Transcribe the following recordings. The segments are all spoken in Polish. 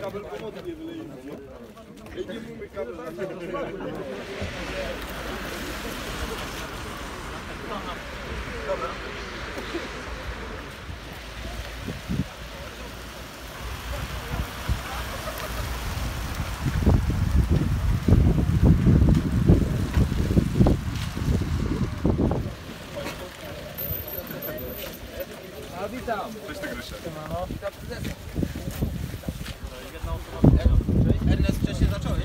kabel komody nie wyleje. Jedziemy kabel. Witam. Cześć Tygrysie. Siemano. Witam wcześniej zacząłeś?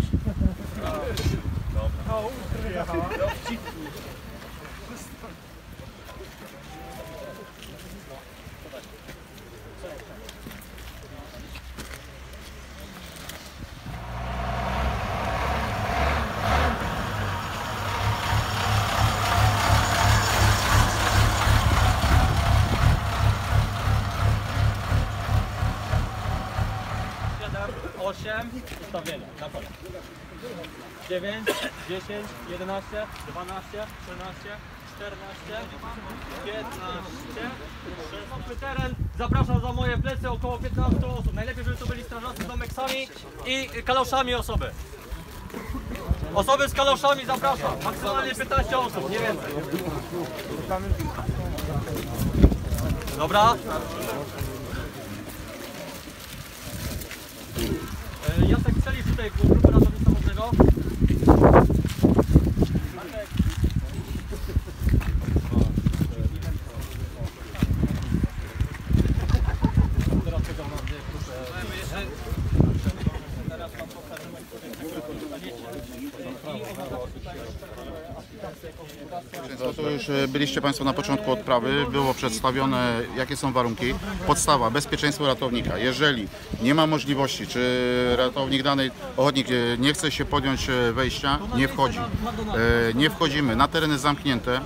8, ustawienia na pole. 9, 10, 11, 12, 13, 14, 15, 16. teren. Zapraszam za moje plecy około 15 osób. Najlepiej, żeby to byli strażacy z domeksami i kaloszami osoby. Osoby z kaloszami zapraszam. Maksymalnie 15 osób, nie więcej. Dobra? Tutaj w grupę ratownictwa wodnego. Marek. Teraz czekam na mnie, proszę. Teraz wam pokażemy, które No to już e, byliście Państwo na początku odprawy, było przedstawione jakie są warunki. Podstawa, bezpieczeństwo ratownika. Jeżeli nie ma możliwości, czy ratownik danej ochotnik e, nie chce się podjąć e, wejścia, nie wchodzi. Nie wchodzimy na tereny zamknięte,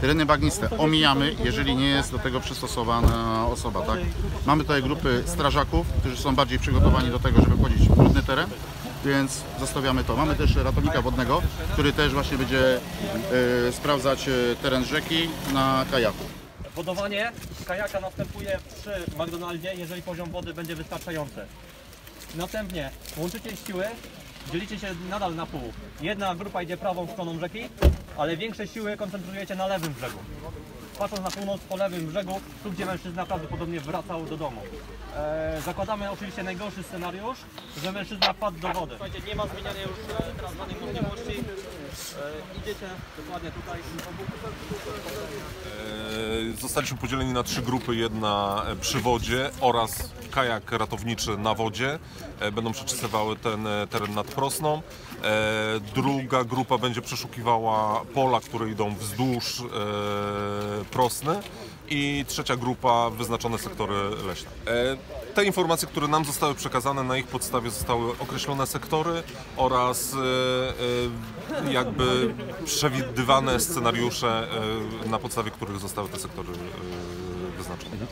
tereny bagniste omijamy, jeżeli nie jest do tego przystosowana osoba. Tak? Mamy tutaj grupy strażaków, którzy są bardziej przygotowani do tego, żeby wchodzić w trudny teren. Więc zostawiamy to. Mamy też ratownika wodnego, który też właśnie będzie e, sprawdzać e, teren rzeki na kajaku. Wodowanie kajaka następuje przy McDonaldzie, jeżeli poziom wody będzie wystarczający. Następnie łączycie siły, dzielicie się nadal na pół. Jedna grupa idzie prawą stroną rzeki, ale większe siły koncentrujecie na lewym brzegu. Patrząc na północ po lewym brzegu, tu gdzie mężczyzna prawdopodobnie wracał do domu. E, zakładamy oczywiście najgorszy scenariusz, że mężczyzna wpadł do wody. Słuchajcie, nie ma zmieniania już e, teraz żadnych możliwości. E, idziecie dokładnie tutaj. E, Zostaliśmy podzieleni na trzy grupy, jedna e, przy wodzie oraz kajak ratowniczy na wodzie. E, Będą przeczysywały ten e, teren nad Prosną. E, Druga grupa będzie przeszukiwała pola, które idą wzdłuż Prosny. I trzecia grupa wyznaczone sektory leśne. Te informacje, które nam zostały przekazane, na ich podstawie zostały określone sektory oraz jakby przewidywane scenariusze, na podstawie których zostały te sektory wyznaczone.